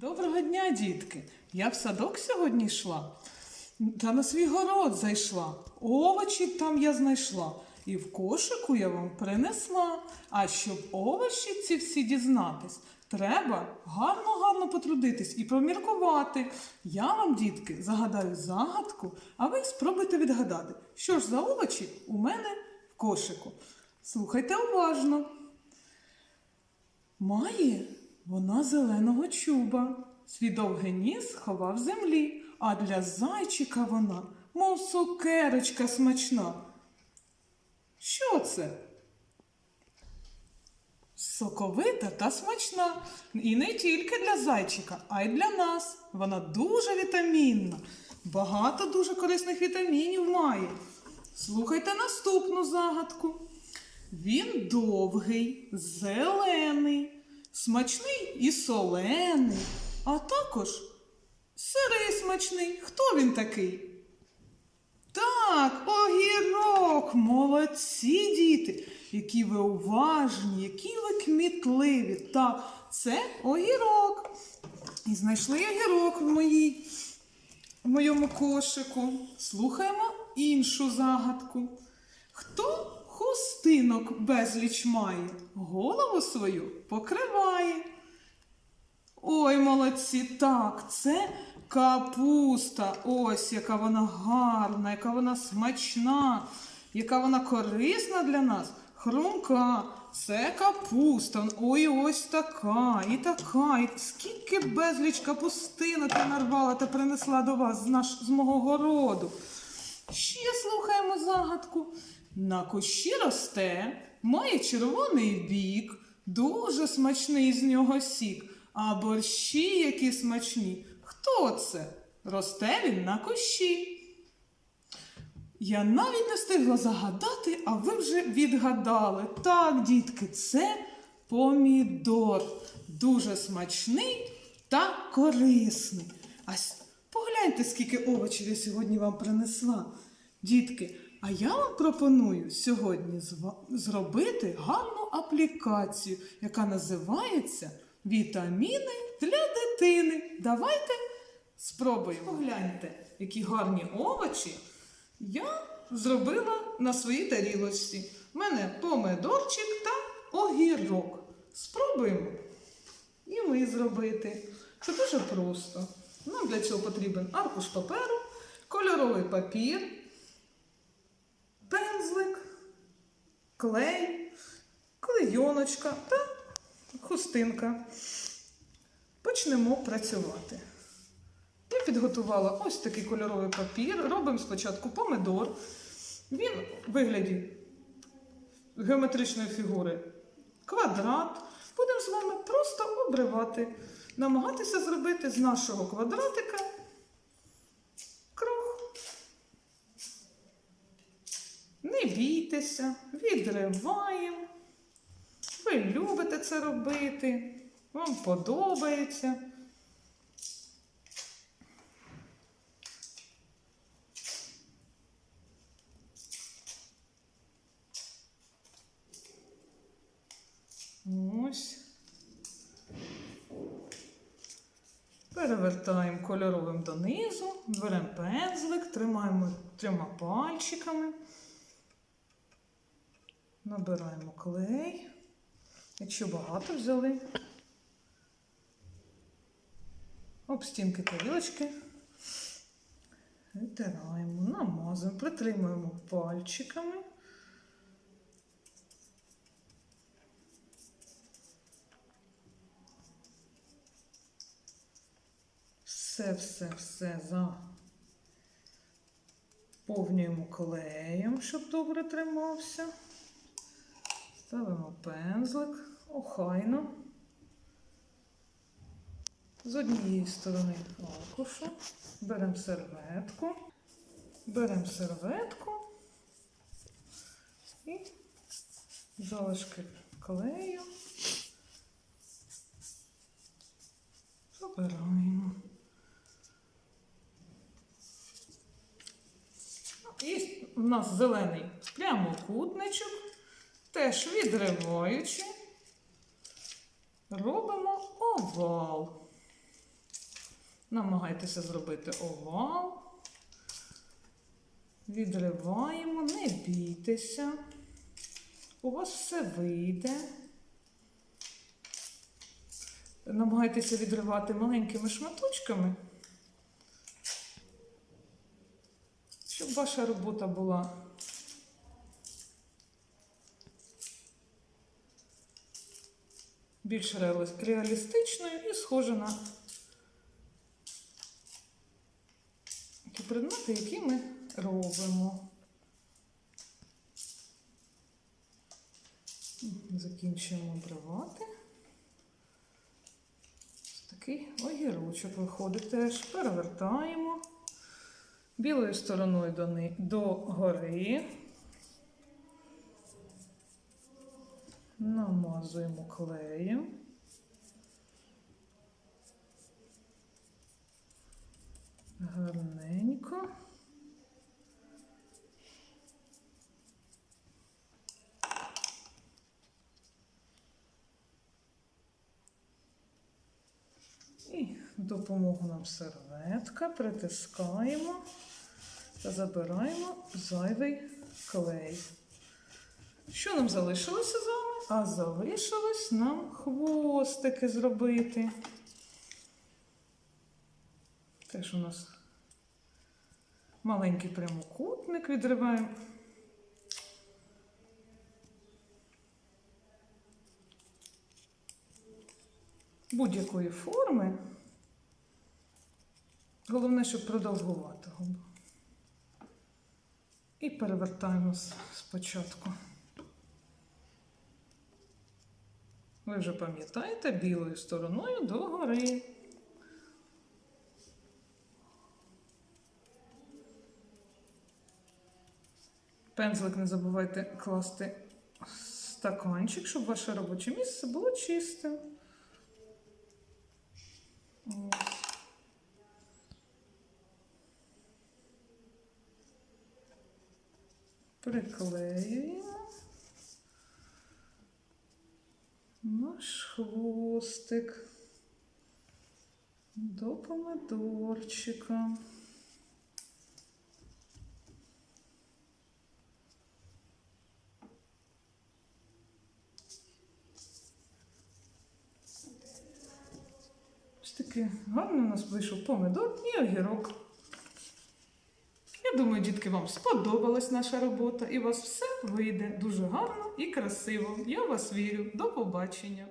Доброго дня, дітки! Я в садок сьогодні йшла та на свій город зайшла. Овочі там я знайшла. І в кошику я вам принесла. А щоб овочі ці всі дізнатись, треба гарно-гарно потрудитись і поміркувати. Я вам, дітки, загадаю загадку, а ви спробуйте відгадати, що ж за овочі у мене в кошику. Слухайте уважно. Має вона зеленого чуба, свій довгий ніс ховав землі, а для зайчика вона, мов сукерочка смачна. Що це? Соковита та смачна. І не тільки для зайчика, а й для нас. Вона дуже вітамінна. Багато дуже корисних вітамінів має. Слухайте наступну загадку. Він довгий, зелений, смачний і солений, а також сирий смачний. Хто він такий? Так, огірок, молодці діти, які ви уважні, які ви кмітливі. Так, це огірок. І знайшли огірок в, моїй, в моєму кошику. Слухаємо іншу загадку. Хто хустинок безліч має, голову свою покриває. Ой, молодці, так, це капуста. Ось яка вона гарна, яка вона смачна, яка вона корисна для нас. Хрумка, це капуста. Ой, ось така, і така. І скільки безліч капустинок я нарвала та принесла до вас з, наш, з мого городу. Ще слухаємо загадку. На кущі росте, має червоний бік, дуже смачний з нього сік. А борщі які смачні. Хто це? Росте він на кущі. Я навіть не встигла загадати, а ви вже відгадали. Так, дітки, це помідор. Дуже смачний та корисний. А погляньте, скільки овочів я сьогодні вам принесла. Дітки, а я вам пропоную сьогодні зробити гарну аплікацію, яка називається Вітаміни для дитини. Давайте спробуємо. Погляньте, які гарні овочі я зробила на своїй тарілочці. У мене помидорчик та огірок. Спробуємо і ми зробити. Це дуже просто. Нам для цього потрібен аркуш паперу, кольоровий папір, пензлик, клей, клейоночка та хустинка. Почнемо працювати. Я підготувала ось такий кольоровий папір. Робимо спочатку помидор. Він в вигляді геометричної фігури квадрат. Будемо з вами просто обривати, намагатися зробити з нашого квадратика круг. Не бійтеся, відриваємо. Ви любите це робити, вам подобається. Перевертаємо кольоровим донизу, беремо пензлик, тримаємо трьома пальчиками, набираємо клей. Якщо багато взяли, об стінки тарілочки, витираємо, намазуємо, притримуємо пальчиками. Все, все, все заповнюємо клеєм, щоб добре тримався. Ставимо пензлик охайно. З однієї сторони аркушу. Беремо серветку. Беремо серветку і залишки клею. Забираємо. І в нас зелений прямокутничок, теж відриваючи, робимо овал. Намагайтеся зробити овал. Відриваємо, не бійтеся. У вас все вийде. Намагайтеся відривати маленькими шматочками, щоб ваша робота була більш реалістичною і схожа на ті предмети, які ми робимо. Закінчуємо обривати. Ось такий огірочок виходить теж. Перевертаємо білою стороною до. Намазуємо клеєм. Гарненько. І допомогу нам серветка, притискаємо та забираємо зайвий клей. Що нам залишилося з вами? А залишилось нам хвостики зробити. Теж у нас маленький прямокутник відриваємо. Будь-якої форми. Головне, щоб продовгуватого. І перевертаємо спочатку. Ви вже пам'ятаєте білою стороною догори. Пензлик не забувайте класти в стаканчик, щоб ваше робоче місце було чистим. Приклеюємо наш хвостик до помидорчика. Ось такий гарний у нас вийшов помидор і огірок. Думаю, дітки, вам сподобалась наша робота і у вас все вийде дуже гарно і красиво. Я вас вірю. До побачення!